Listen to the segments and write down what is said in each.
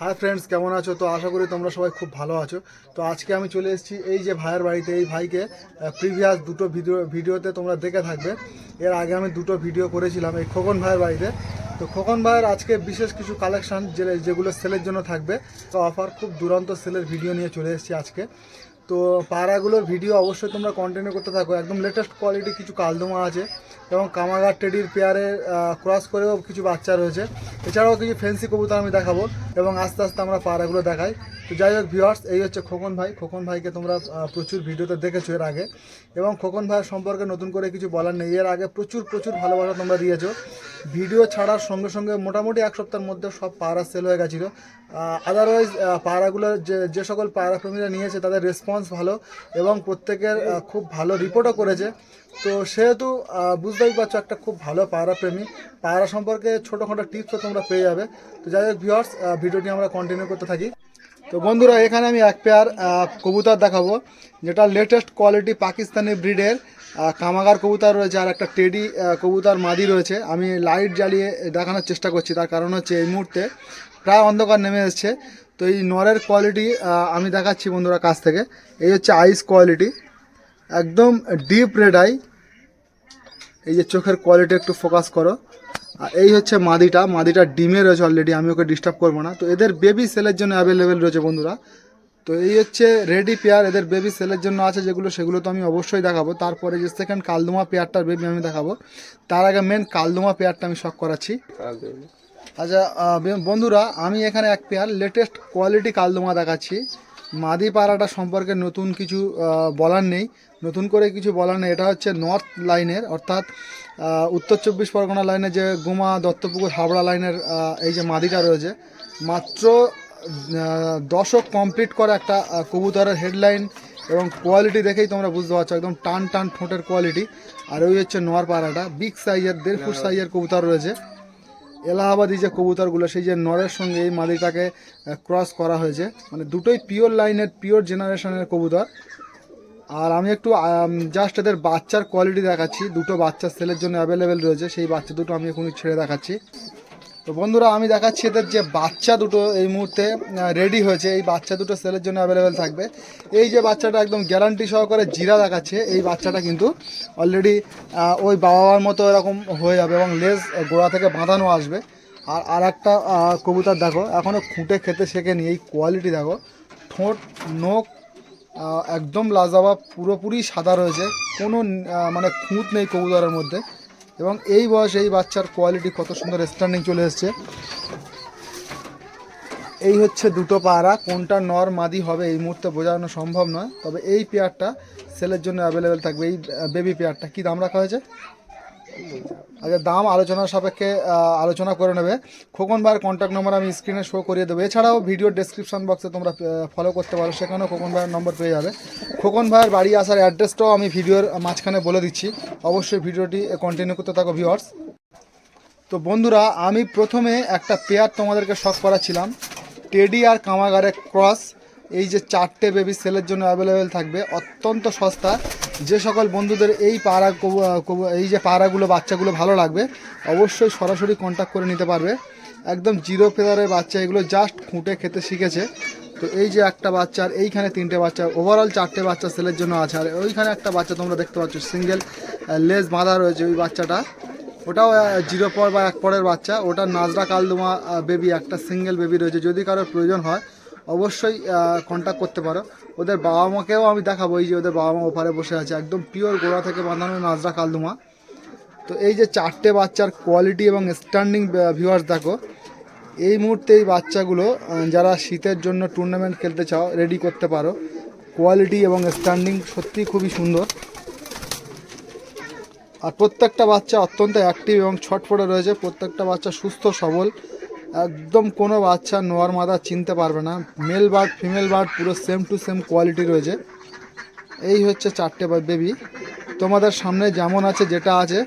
Hi friends কেমন আছো? তো আশা করি তোমরা সবাই খুব ভালো আছো। তো আজকে আমি চলে এসেছি এই যে ভাইয়ের বাড়িতে, এই ভাইকে প্রিভিয়াস দুটো ভিডিও ভিডিওতে তোমরা দেখে থাকবে। এর আগে আমি দুটো ভিডিও করেছিলাম এই খোকন ভাইয়ের বাড়িতে। তো খোকন ভাইয়ের আজকে বিশেষ কিছু কালেকশান যেগুলো সেলের জন্য থাকবে, তো অফার খুব দুরন্ত সেলের ভিডিও নিয়ে চলে এসেছি আজকে। তো পাড়াগুলোর ভিডিও অবশ্যই তোমরা কন্টিনিউ করতে থাকো। একদম লেটেস্ট কোয়ালিটি কিছু কালদমা আছে এবং কামাগার টেডির পেয়ারে ক্রস করেও কিছু বাচ্চা রয়েছে। এছাড়াও কিছু ফেন্সি কবুতর আমি দেখাবো এবং আস্তে আস্তে আমরা পায়রাগুলো দেখাই। তো যাই হোক ভিওয়ার্স এই হচ্ছে খোকন ভাই। খোকন ভাইকে তোমরা প্রচুর ভিডিওতে দেখেছ এর আগে। এবং খোকন ভাইয়ের সম্পর্কে নতুন করে কিছু বলার নেই। এর আগে প্রচুর প্রচুর ভালোবাসা তোমরা দিয়েছ। ভিডিও ছাড়ার সঙ্গে সঙ্গে মোটামুটি এক সপ্তাহের মধ্যে সব পায়রা সেল হয়ে গেছিল। আদারওয়াইজ পায়রাগুলো যে যে সকল পায়রা প্রেমীরা নিয়েছে, তাদের রেসপন্স ভালো এবং প্রত্যেকের খুব ভালো রিপোর্টও করেছে। তো সেহেতু বুঝতেই পারছ একটা খুব ভালো পায়রা প্রেমী। পায়রা সম্পর্কে ছোটোখাটো টিপসও তোমরা পেয়ে যাবে। তো যাই হোক ভিওর্স ভিডিওটি আমরা কন্টিনিউ করতে থাকি। তো বন্ধুরা, এখানে আমি এক পেয়ার কবুতর দেখাবো, যেটা লেটেস্ট কোয়ালিটি পাকিস্তানি ব্রিডের কামাগার কবুতর রয়েছে আর একটা টেডি কবুতর মাদি রয়েছে। আমি লাইট জ্বালিয়ে দেখানোর চেষ্টা করছি, তার কারণ হচ্ছে এই মুহূর্তে প্রায় অন্ধকার নেমে এসছে। তো এই নরের কোয়ালিটি আমি দেখাচ্ছি বন্ধুরা কাছ থেকে। এই হচ্ছে আইস কোয়ালিটি একদম ডিপ রেড আই এই যে চোখের কোয়ালিটি একটু ফোকাস করো। আর এই হচ্ছে মাদিটা। মাদিটা ডিমে রয়েছে অলরেডি আমি ওকে ডিস্টার্ব করব না। তো এদের বেবি সেলের জন্য অ্যাভেলেবেল রয়েছে বন্ধুরা। তো এই হচ্ছে রেডি পেয়ার এদের বেবি সেলের জন্য আছে যেগুলো, সেগুলো তো আমি অবশ্যই দেখাবো। তারপরে যে সেকেন্ড কালদুমা পেয়ারটার বেবি আমি দেখাবো। তার আগে মেন কালদুমা পেয়ারটা আমি শখ করাচ্ছি। আচ্ছা বন্ধুরা, আমি এখানে এক পেয়ার লেটেস্ট কোয়ালিটি কালদমা দেখাচ্ছি। মাদি পাড়াটা সম্পর্কে নতুন কিছু বলার নেই। নতুন করে কিছু বলার নেই। এটা হচ্ছে নর্থ লাইনের অর্থাৎ উত্তর চব্বিশ পরগনা লাইনে যে গুমা দত্তপুকুর হাবড়া লাইনের এই যে মাদিটা রয়েছে মাত্র দশক কমপ্লিট করা একটা কবুতরের হেডলাইন এবং কোয়ালিটি দেখেই তোমরা বুঝতে পারছ একদম টান টান ঠোঁটের কোয়ালিটি আর ওই হচ্ছে নোয়ার পাড়াটা বিগ সাইজের দেড় ফুট সাইজের কবুতর রয়েছে। এলাহাবাদি যে কবুতরগুলো, সেই যে নরের সঙ্গে এই মাদিটাকে ক্রস করা হয়েছে। মানে দুটোই পিওর লাইনের পিওর জেনারেশনের কবুতর। আর আমি একটু জাস্ট এদের বাচ্চার কোয়ালিটি দেখাচ্ছি। দুটো বাচ্চা সেলের জন্য অ্যাভেলেবেল রয়েছে। সেই বাচ্চা দুটো আমি এখন ছেড়ে দেখাচ্ছি। তো বন্ধুরা, আমি দেখাচ্ছি এদের যে বাচ্চা দুটো এই মুহূর্তে রেডি হয়েছে। এই বাচ্চা দুটো সেলের জন্য অ্যাভেলেবেল থাকবে। এই যে বাচ্চাটা একদম গ্যারান্টি সহকারে জিরা দেখাচ্ছে, এই বাচ্চাটা কিন্তু অলরেডি ওই বাবা মার মতো এরকম হয়ে যাবে এবং লেজ গোড়া থেকে বাঁধানো আসবে। আর আর একটা কবুতর দেখো এখনও খুঁটে খেতে শেখেনি। এই কোয়ালিটি দেখো, ঠোঁট, নোখ একদম লাজাবা পুরোপুরি সাদা রয়েছে। কোনো মানে খুঁত নেই কবুতরের মধ্যে। এবং এই বয়সে এই বাচ্চার কোয়ালিটি কত সুন্দর স্ট্যান্ডিং চলে এসছে। এই হচ্ছে দুটো পাড়া, কোনটা নর মাদি হবে এই মুহূর্তে বোঝানো সম্ভব নয়, তবে এই পেয়ারটা সেলের জন্য অ্যাভেলেবেল থাকবে, এই বেবি পেয়ারটা কী দাম রাখা হয়েছে? আচ্ছা দাম আলোচনার সাপেক্ষে আলোচনা করে নেবে। খোকন ভাইয়ের কন্ট্যাক্ট নম্বর আমি স্ক্রিনে শো করিয়ে দেবো। এছাড়াও ভিডিও ডেসক্রিপশন বক্সে তোমরা ফলো করতে পারো। সেখানেও খোকন ভাইয়ের নম্বর পেয়ে যাবে। খোকন ভাইয়ের বাড়ি আসার অ্যাড্রেসটাও আমি ভিডিওর মাঝখানে বলে দিচ্ছি। অবশ্যই ভিডিওটি কন্টিনিউ করতে থাকো ভিওয়ার্স তো বন্ধুরা, আমি প্রথমে একটা পেয়ার তোমাদেরকে শখ করাছিলাম টেডি আর কামাগারের ক্রস এই যে চারটে বেবি সেলের জন্য অ্যাভেলেবেল থাকবে, অত্যন্ত সস্তা। যে সকল বন্ধুদের এই পাড়া এই যে পাড়াগুলো, বাচ্চাগুলো ভালো লাগবে, অবশ্যই সরাসরি কন্ট্যাক্ট করে নিতে পারবে। একদম জিরো ফেদারের বাচ্চা, এগুলো জাস্ট খুঁটে খেতে শিখেছে। তো এই যে একটা বাচ্চা, আর এইখানে তিনটে বাচ্চা ওভারঅল চারটে বাচ্চা সেলের জন্য আছে। আর ওইখানে একটা বাচ্চা তোমরা দেখতে পাচ্ছ সিঙ্গেল লেজ বাঁধা রয়েছে ওই বাচ্চাটা। ওটাও জিরো পর বা এক পরের বাচ্চা। ওটা নাজরা কালদুমা বেবি একটা সিঙ্গেল বেবি রয়েছে। যদি কারোর প্রয়োজন হয় অবশ্যই কন্ট্যাক্ট করতে পারো। ওদের বাবা মাকেও আমি দেখাবো, এই যে ওদের বাবা মা ওপারে বসে আছে। একদম পিওর গোড়া থেকে বাঁধানো নাজরা কালদুমা। তো এই যে চারটে বাচ্চার কোয়ালিটি এবং স্ট্যান্ডিং ভিউয়ার্স দেখো, এই মুহূর্তে এই বাচ্চাগুলো যারা শীতের জন্য টুর্নামেন্ট খেলতে চাও রেডি করতে পারো। কোয়ালিটি এবং স্ট্যান্ডিং সত্যিই খুবই সুন্দর। আর প্রত্যেকটা বাচ্চা অত্যন্ত অ্যাক্টিভ এবং ছটফটে রয়েছে। প্রত্যেকটা বাচ্চা সুস্থ, সবল। একদম কোনো বাচ্চা নোয়ার মাদা চিনতে পারবে না। মেল বার্ড ফিমেল বার্ড পুরো সেম টু সেম কোয়ালিটি রয়েছে। এই হচ্ছে চারটে বেবি তোমাদের সামনে যেমন আছে, যেটা আছে,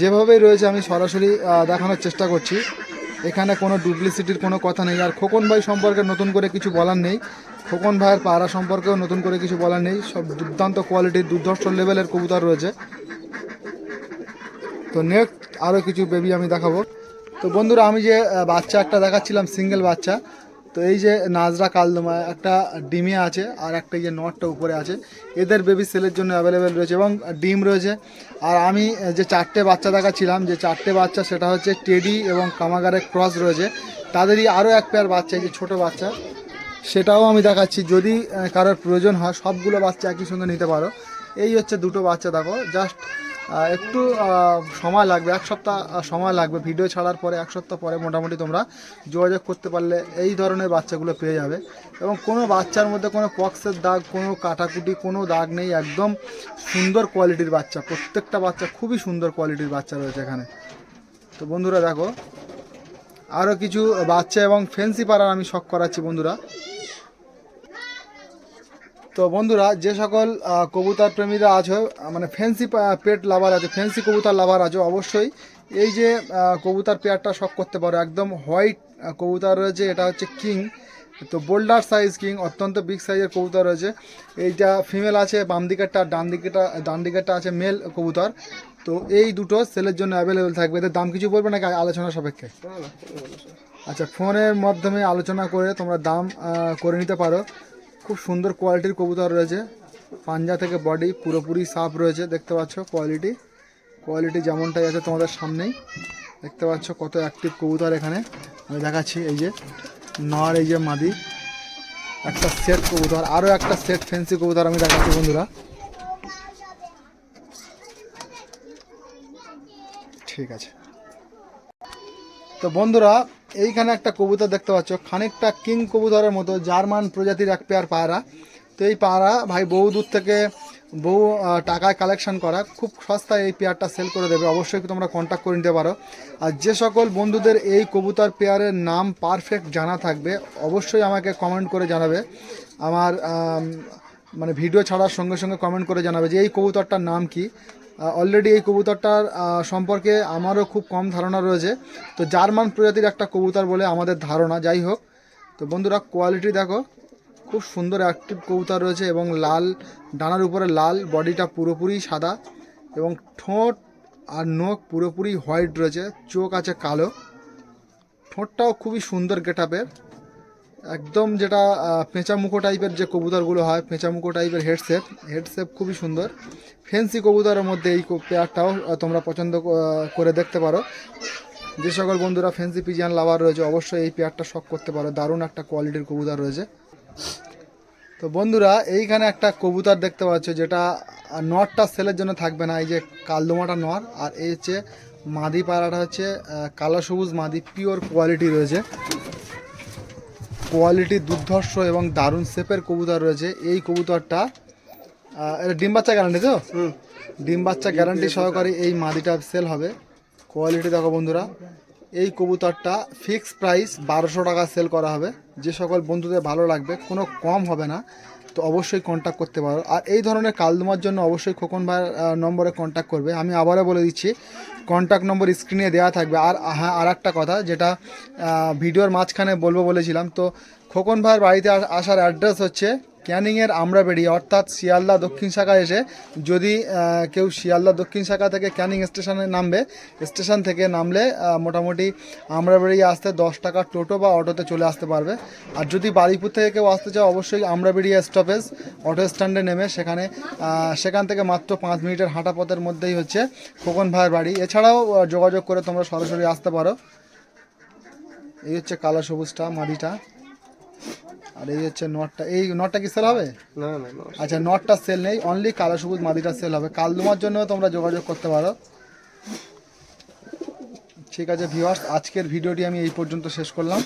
যেভাবেই রয়েছে, আমি সরাসরি দেখানোর চেষ্টা করছি। এখানে কোনো ডুপ্লিসিটির কোনো কথা নেই। আর খোকন ভাই সম্পর্কে নতুন করে কিছু বলার নেই। খোকন ভাইয়ের পাড়া সম্পর্কেও নতুন করে কিছু বলার নেই। সব দুর্দান্ত কোয়ালিটির দুর্ধর্ষ লেভেলের কবুতর রয়েছে। তো নেক্সট আরও কিছু বেবি আমি দেখাবো। তো বন্ধুরা, আমি যে বাচ্চা একটা দেখাচ্ছিলাম সিঙ্গেল বাচ্চা, তো এই যে নাজরা কালদমা, একটা ডিমে আছে আর একটা যে নটটা উপরে আছে। এদের বেবি সেলের জন্য অ্যাভেলেবেল রয়েছে এবং ডিম রয়েছে। আর আমি যে চারটে বাচ্চা দেখাচ্ছিলাম, যে চারটে বাচ্চা, সেটা হচ্ছে টেডি এবং কামাগারের ক্রস রয়েছে। তাদেরই আরও এক পেয়ার বাচ্চা, এই যে ছোটো বাচ্চা, সেটাও আমি দেখাচ্ছি। যদি কারোর প্রয়োজন হয়, সবগুলো বাচ্চা একই সঙ্গে নিতে পারো। এই হচ্ছে দুটো বাচ্চা, দেখো জাস্ট একটু সময় লাগবে, এক সপ্তাহ সময় লাগবে। ভিডিও ছাড়ার পরে, এক সপ্তাহ পরে মোটামুটি তোমরা যোগাযোগ করতে পারলে এই ধরনের বাচ্চাগুলো পেয়ে যাবে। এবং কোনো বাচ্চার মধ্যে কোনো পক্সের দাগ, কোনো কাটাকুটি, কোনো দাগ নেই, একদম সুন্দর কোয়ালিটির বাচ্চা। প্রত্যেকটা বাচ্চা খুবই সুন্দর কোয়ালিটির বাচ্চা রয়েছে এখানে। তো বন্ধুরা দেখো আরও কিছু বাচ্চা এবং ফেন্সি পাড়ার আমি শখ করাচ্ছি বন্ধুরা। তো বন্ধুরা যে সকল কবুতর প্রেমীরা আছো মানে ফ্যান্সি পেট লাভার আছে ফ্যান্সি কবুতার লাভার আছো অবশ্যই এই যে কবুতার কবুতর পেয়ারটা শখ করতে পারো। একদম হোয়াইট কবুতর রয়েছে এটা হচ্ছে কিং তো বোল্ডার সাইজ কিং অত্যন্ত বিগ সাইজের কবুতর রয়েছে। এইটা ফিমেল আছে বাম দিকেরটা ডান দিকেটা ডান দিকেরটা আছে মেল কবুতর। তো এই দুটো সেলের জন্য অ্যাভেলেবেল থাকবে। এদের দাম কিছু বলবে নাকি আলোচনা সাপেক্ষে? আচ্ছা ফোনের মাধ্যমে আলোচনা করে তোমরা দাম করে নিতে পারো। খুব সুন্দর কোয়ালিটির কবুতর রয়েছে। পাঞ্জা থেকে বডি পুরোপুরি সাফ রয়েছে, দেখতে পাচ্ছ কোয়ালিটি কোয়ালিটি যেমনটাই আছে তোমাদের সামনেই। দেখতে পাচ্ছ কত অ্যাক্টিভ কবুতর এখানে। আমি দেখাচ্ছি এই যে, নর এই যে মাদি। একটা সেট কবুতর আরও একটা সেট ফেন্সি কবুতর আমি দেখাচ্ছি বন্ধুরা। ঠিক আছে। তো বন্ধুরা এইখানে একটা কবুতর দেখতে পাচ্ছ খানিকটা কিং কবুতরের মতো জার্মান প্রজাতির এক পেয়ার পায়রা। তো এই পায়রা ভাই বহু দূর থেকে বহু টাকায় কালেকশন করা খুব সস্তায় এই পেয়ারটা সেল করে দেবে। অবশ্যই তোমরা কন্ট্যাক্ট করে নিতে পারো। আর যে সকল বন্ধুদের এই কবুতর পেয়ারের নাম পারফেক্ট জানা থাকবে অবশ্যই আমাকে কমেন্ট করে জানাবে। আমার আম, মানে ভিডিও ছাড়ার সঙ্গে সঙ্গে কমেন্ট করে জানাবে যে, এই কবুতরটার নাম কি? অলরেডি এই কবুতরটার সম্পর্কে আমারও খুব কম ধারণা রয়েছে। তো জার্মান প্রজাতির একটা কবুতর বলে আমাদের ধারণা। যাই হোক, তো বন্ধুরা কোয়ালিটি দেখো, খুব সুন্দর অ্যাক্টিভ কবুতর রয়েছে এবং লাল, ডানার উপরে লাল বডিটা পুরোপুরি সাদা এবং ঠোঁট আর নখ পুরোপুরি হোয়াইট রয়েছে, চোখ আছে কালো। ঠোঁটটাও খুবই সুন্দর গেটআপের একদম যেটা পেঁচামুখো টাইপের যে কবুতরগুলো হয়, পেঁচামুখো টাইপের হেডসেপ হেডসেপ খুবই সুন্দর। ফেন্সি কবুতরের মধ্যে এই পেয়ারটাও তোমরা পছন্দ করে দেখতে পারো। যে সকল বন্ধুরা ফেন্সি পিজিয়ান লাভার রয়েছে, অবশ্যই এই পেয়ারটা শখ করতে পারো। দারুণ একটা কোয়ালিটির কবুতর রয়েছে। তো বন্ধুরা, এইখানে একটা কবুতর দেখতে পাচ্ছ, যেটা নরটা সেলের জন্য থাকবে না। এই যে কালদোমাটা নর, আর এই হচ্ছে মাদি পাড়াটা হচ্ছে কালো সবুজ মাদি পিওর কোয়ালিটি রয়েছে। কোয়ালিটি দুর্ধর্ষ এবং দারুণ শেপের কবুতর রয়েছে। এই কবুতরটা এটা ডিম বাচ্চা গ্যারান্টি তো? ডিম বাচ্চা গ্যারান্টি সহকারে এই মাদিটা সেল হবে। কোয়ালিটি দেখো বন্ধুরা এই কবুতরটা ফিক্স প্রাইস বারোশো টাকা সেল করা হবে। যে সকল বন্ধুদের ভালো লাগবে কোনো কম হবে না। তো অবশ্যই কন্ট্যাক্ট করতে পারো। আর এই ধরনের কালদুমার জন্য অবশ্যই খোকন ভাইয়ের নম্বরে কন্ট্যাক্ট করবে। আমি আবারও বলে দিচ্ছি কন্ট্যাক্ট নম্বর স্ক্রিনে দেওয়া থাকবে। আর হ্যাঁ আর একটা কথা যেটা ভিডিওর মাঝখানে বলব বলেছিলাম, তো খোকন ভাইয়ের বাড়িতে আসার অ্যাড্রেস হচ্ছে ক্যানিংয়ের আমরাবেড়ি অর্থাৎ শিয়ালদা দক্ষিণ শাখায় এসে যদি কেউ শিয়ালদা দক্ষিণ শাখা থেকে ক্যানিং স্টেশনে নামবে, স্টেশন থেকে নামলে মোটামুটি আমরাবেড়ি আসতে দশ টাকার টোটো বা অটোতে চলে আসতে পারবে। আর যদি বারিপুর থেকে কেউ আসতে চাও অবশ্যই আমরাবেড়ি স্টপেজ অটো স্ট্যান্ডে নেমে সেখানে সেখান থেকে মাত্র পাঁচ মিনিটের হাঁটা পথের মধ্যেই হচ্ছে খোকন ভাইয়ের বাড়ি। এছাড়াও যোগাযোগ করে তোমরা সরাসরি আসতে পারো। এই হচ্ছে কালো সবুজটা মাদিটা আর এই হচ্ছে নটটা। এই নটটা কি সেল হবে? না না না। আচ্ছা নটটা সেল নেই অনলি কালো সবুজ মাদিটা সেল হবে। কালদুমার জন্য তোমরা যোগাযোগ করতে পারো। ঠিক আছে ভিউয়ার্স আজকের ভিডিওটি আমি এই পর্যন্ত শেষ করলাম।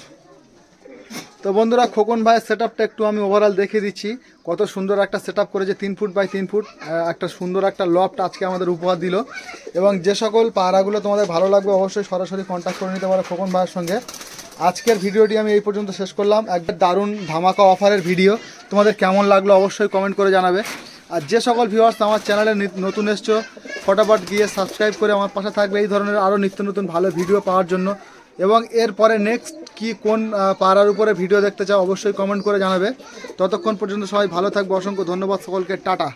তো বন্ধুরা খোকন ভাইয়ের সেট একটু আমি ওভারঅল দেখিয়ে দিচ্ছি। কত সুন্দর একটা সেট আপ করেছে তিন ফুট বাই তিন ফুট একটা সুন্দর একটা লফট আজকে আমাদের উপহার দিল। এবং যে সকল পাহারাগুলো তোমাদের ভালো লাগবে অবশ্যই সরাসরি কন্ট্যাক্ট করে নিতে পারো খোকন ভাইয়ের সঙ্গে। আজকের ভিডিওটি আমি এই পর্যন্ত শেষ করলাম। একটা দারুণ ধামাকা অফারের ভিডিও। তোমাদের কেমন লাগল অবশ্যই কমেন্ট করে জানাবে। আর যে সকল ভিউয়ার্স আমার চ্যানেলে নতুন এসছো, ফটাফট গিয়ে সাবস্ক্রাইব করে আমার পাশে থাকবে। এই ধরনের আরও নিত্য নতুন ভালো ভিডিও পাওয়ার জন্য। এবং এরপরে নেক্সট কি কোন পাড়ার উপরে ভিডিও দেখতে চাও অবশ্যই কমেন্ট করে জানাবে। ততক্ষণ পর্যন্ত সবাই ভালো থাকবে। অসংখ্য ধন্যবাদ সকলকে। টাটা।